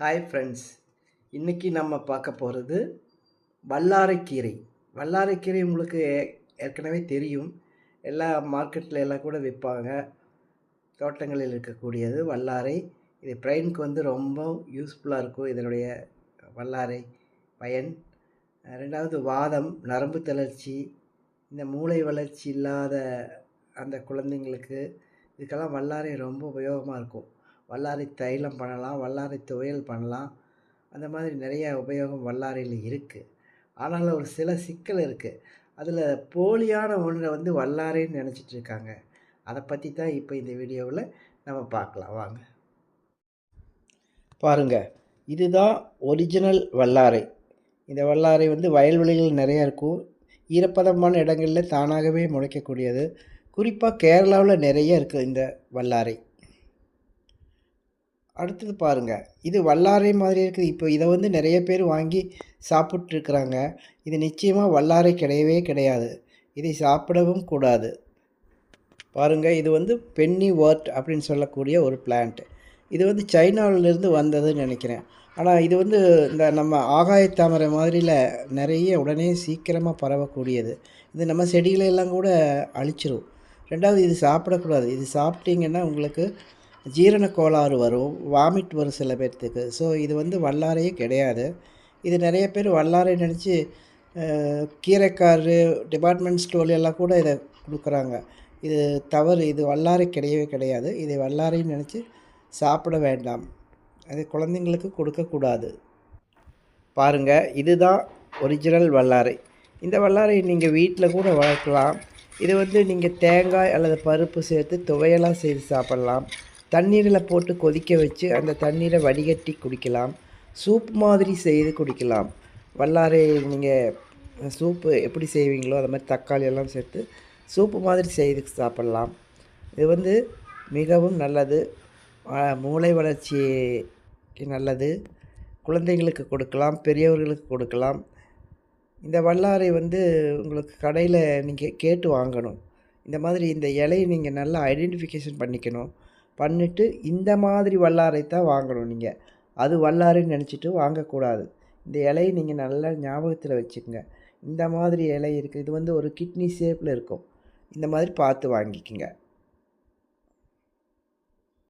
Hi friends இன்றைக்கி நம்ம பார்க்க போகிறது வல்லாரைக்கீரை வல்லாரைக்கீரை உங்களுக்கு ஏற்கனவே தெரியும். எல்லா மார்க்கெட்டில் எல்லாம் கூட விற்பாங்க. தோட்டங்களில் இருக்கக்கூடியது வல்லாரை. இது பிரெயினுக்கு வந்து ரொம்ப யூஸ்ஃபுல்லாக இருக்கும். இதனுடைய வல்லாரை பயன். ரெண்டாவது வாதம் நரம்பு தளர்ச்சி. இந்த மூளை வளர்ச்சி இல்லாத அந்த குழந்தைங்களுக்கு இதுக்கெல்லாம் வல்லாரை ரொம்ப உபயோகமாக இருக்கும். வல்லாரை தைலம் பண்ணலாம் வல்லாரை துவையல் பண்ணலாம். அந்த மாதிரி நிறைய உபயோகம் வல்லாரையில் இருக்குது ஆனாலும் ஒரு சில சிக்கல் இருக்குது அதில் போலியான ஒன்றை வந்து வல்லாரைன்னு நினச்சிட்டு இருக்காங்க. அதை பற்றி தான் இப்போ இந்த வீடியோவில் நம்ம பார்க்கலாம். வாங்க. பாருங்கள் இதுதான் ஒரிஜினல் வல்லாரை. இந்த வல்லாரை வந்து வயல்வெளிகள் நிறையா இருக்கும். ஈரப்பதமான இடங்களில் தானாகவே முளைக்கக்கூடியது. குறிப்பாக கேரளாவில் நிறைய இருக்குது இந்த வல்லாரை. அடுத்தது பாருங்கள் இது வல்லாரை மாதிரி இருக்குது. இப்போ இதை வந்து நிறைய பேர் வாங்கி சாப்பிட்ருக்குறாங்க இது நிச்சயமாக வல்லாரை கிடையவே கிடையாது. இதை சாப்பிடவும் கூடாது. பாருங்கள் இது வந்து பென்னி ஒர்ட் அப்படின்னு சொல்லக்கூடிய ஒரு பிளான்ட் இது வந்து சைனாவிலேருந்து வந்ததுன்னு நினைக்கிறேன். ஆனால் இது வந்து இந்த நம்ம ஆகாயத்தாமரை மாதிரியில் நிறைய உடனே சீக்கிரமாக பரவக்கூடியது. இது நம்ம செடிகளெல்லாம் கூட அழிச்சிரும். ரெண்டாவது இது சாப்பிடக்கூடாது. இது சாப்பிட்டீங்கன்னா உங்களுக்கு ஜீரண கோளாறு வரும் வாமிட் வரும் சில பேர்த்துக்கு. ஸோ இது வந்து வல்லாரையே கிடையாது. இது நிறைய பேர் வல்லாரை நினச்சி கீரைக்காரு டிபார்ட்மெண்ட் ஸ்டோர் எல்லாம் கூட இதை கொடுக்குறாங்க. இது தவறு. இது வல்லாரை கிடையவே கிடையாது. இதை வல்லாரைன்னு நினச்சி சாப்பிட வேண்டாம். அது குழந்தைங்களுக்கு கொடுக்கக்கூடாது பாருங்கள் இதுதான் ஒரிஜினல் வல்லாரை. இந்த வல்லாரை நீங்கள் வீட்டில் கூட வளர்க்கலாம். இது வந்து நீங்கள் தேங்காய் அல்லது பருப்பு சேர்த்து துவையெல்லாம் செய்து சாப்பிட்லாம். தண்ணீரில் போட்டு கொதிக்க வச்சு அந்த தண்ணீரை வடிகட்டி குடிக்கலாம். சூப் மாதிரி செய்து குடிக்கலாம். வல்லாரை நீங்கள் சூப்பு எப்படி செய்வீங்களோ அது மாதிரி தக்காளி எல்லாம் சேர்த்து சூப்பு மாதிரி செய்து சாப்பிடலாம். இது வந்து மிகவும் நல்லது. மூளை வளர்ச்சிக்கு நல்லது. குழந்தைங்களுக்கு கொடுக்கலாம் பெரியவர்களுக்கு கொடுக்கலாம். இந்த வல்லாரை வந்து உங்களுக்கு கடையில் நீங்கள் கேட்டு வாங்கணும். இந்த மாதிரி இந்த இலையை நீங்கள் நல்லா ஐடென்டிஃபிகேஷன் பண்ணிக்கணும். பண்ணிவிட்டு இந்த மாதிரி வல்லாரை தான் வாங்கணும் நீங்கள் அது வல்லாருன்னு நினச்சிட்டு வாங்கக்கூடாது. இந்த இலையை நீங்கள் நல்லா ஞாபகத்தில் வச்சுக்கோங்க. இந்த மாதிரி இலை இருக்குது இது வந்து ஒரு கிட்னி ஷேப்பில் இருக்கும். இந்த மாதிரி பார்த்து வாங்கிக்கோங்க.